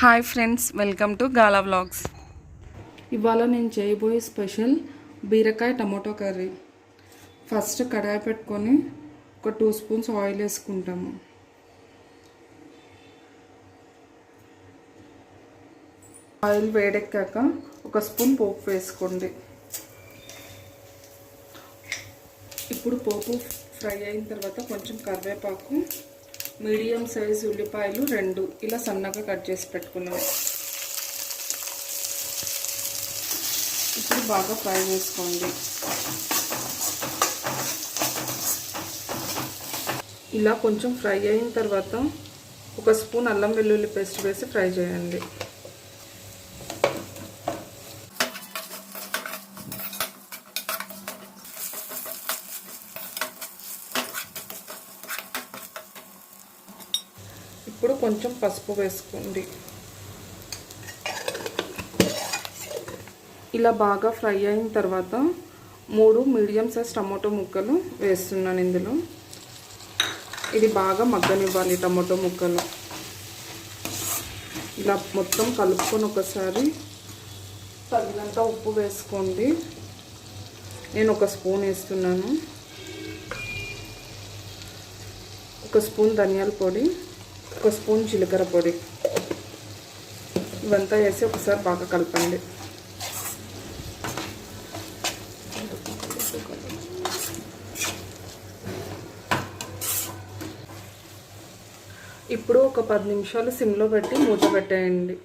Hi friends welcome to gala vlogs. ఇవాళ నేను చేయబోయే స్పెషల్ బీరకాయ టమాటో కర్రీ. ఫస్ట్ కడాయి పెట్టుకొని ఒక టూ స్పూన్స్ ఆయిల్ వేసుకుంటాము. ఆయిల్ వేడెక్కాక ఒక స్పూన్ పోపు వేసుకోండి. ఇప్పుడు పోపు ఫ్రై అయిన తర్వాత కొంచెం కరివేపాకు మీడియం సైజ్ ఉల్లిపాయలు రెండు. ఇలా సన్నగా కట్ చేసి పెట్టుకున్నాం. ఇప్పుడు బాగా ఫ్రై చేసుకోండి. ఇలా కొంచెం ఫ్రై అయిన తర్వాత ఒక స్పూన్ అల్లం వెల్లుల్లి పేస్ట్ వేసి ఫ్రై చేయండి. ఇప్పుడు కొంచెం పసుపు వేసుకోండి. ఇలా బాగా ఫ్రై అయిన తర్వాత మూడు మీడియం సైజ్ టమాటో ముక్కలు వేస్తున్నాను ఇందులో. ఇది బాగా మగ్గనివ్వాలి టమాటో ముక్కలు. ఇలా మొత్తం కలుపుకొని ఒకసారి తగినంత ఉప్పు వేసుకోండి. నేను ఒక స్పూన్ వేస్తున్నాను. ఒక స్పూన్ ధనియాల పొడి. ఒక స్పూన్ జీలకర్ర పొడి. ఇవంతా వేసి ఒకసారి బాగా కలపండి. ఇప్పుడు ఒక పది నిమిషాలు సిమ్లో పెట్టి మూత పెట్టేయండి.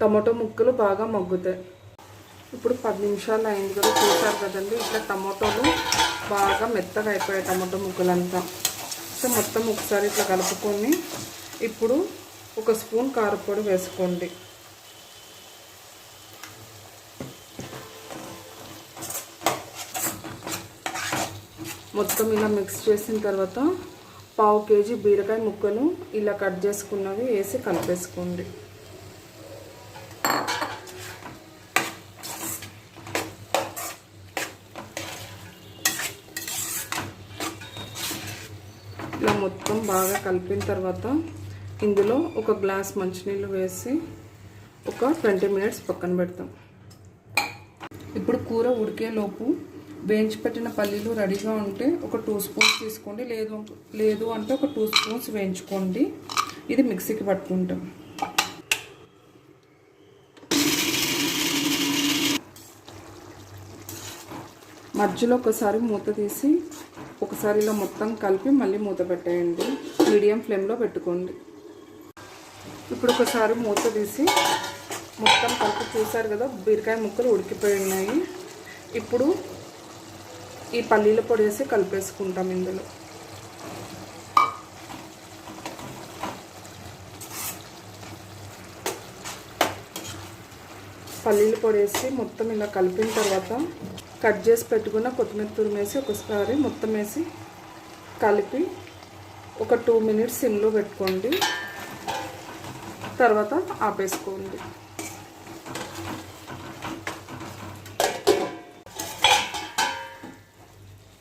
టమాటో ముక్కలు బాగా మగ్గుతాయి. ఇప్పుడు పది నిమిషాలు అయింది కదా చూసారు కదండి? ఇట్లా టమాటోలు బాగా మెత్తగా అయిపోయాయి టమాటో ముక్కలంతా. సో మొత్తం ఒకసారి ఇట్లా కలుపుకొని ఇప్పుడు ఒక స్పూన్ కారపొడి వేసుకోండి. మొత్తం ఇలా మిక్స్ చేసిన తర్వాత పావు కేజీ బీరకాయ ముక్కలు ఇలా కట్ చేసుకున్నవి వేసి కలిపేసుకోండి. ఇలా మొత్తం బాగా కలిపిన తర్వాత ఇందులో ఒక గ్లాస్ మంచినీళ్ళు వేసి ఒక ట్వంటీ మినిట్స్ పక్కన పెడతాం. ఇప్పుడు కూర ఉడికేలోపు వేయించి పెట్టిన పల్లీలు రెడీగా ఉంటే ఒక టూ స్పూన్స్ తీసుకోండి. లేదు లేదు అంటే ఒక టూ స్పూన్స్ వేయించుకోండి. ఇది మిక్సీకి పట్టుకుంటాం. మధ్యలో ఒకసారి మూత తీసి ఒకసారి ఇలా మొత్తం కలిపి మళ్ళీ మూత పెట్టేయండి. మీడియం ఫ్లేమ్లో పెట్టుకోండి. ఇప్పుడు ఒకసారి మూత తీసి మొత్తం కలిపి చూసారు కదా బీరకాయ ముక్కలు ఉడికిపోయి ఉన్నాయి ఇప్పుడు ఈ పల్లీల పొడి వేసి కలిపేసుకుంటాం ఇందులో. పల్లీల పొడి వేసి మొత్తం ఇలా కలిపిన తర్వాత కట్ చేసి పెట్టుకున్న కొత్తిమీర తురిమేసి ఒకసారి మొత్తం వేసి కలిపి ఒక టూ మినిట్స్ సిమ్లో పెట్టుకోండి. తర్వాత ఆపేసుకోండి.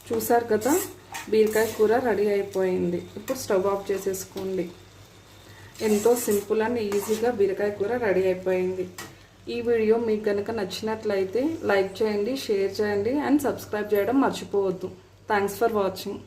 చూసారు కదా బీరకాయ కూర రెడీ అయిపోయింది. ఇప్పుడు స్టవ్ ఆఫ్ చేసేసుకోండి. ఎంతో సింపుల్ అండ్ ఈజీగా బీరకాయ కూర రెడీ అయిపోయింది. ఈ వీడియో మీకు కనుక నచ్చినట్లయితే లైక్ చేయండి షేర్ చేయండి అండ్ సబ్స్క్రైబ్ చేయడం మర్చిపోవద్దు. Thanks for watching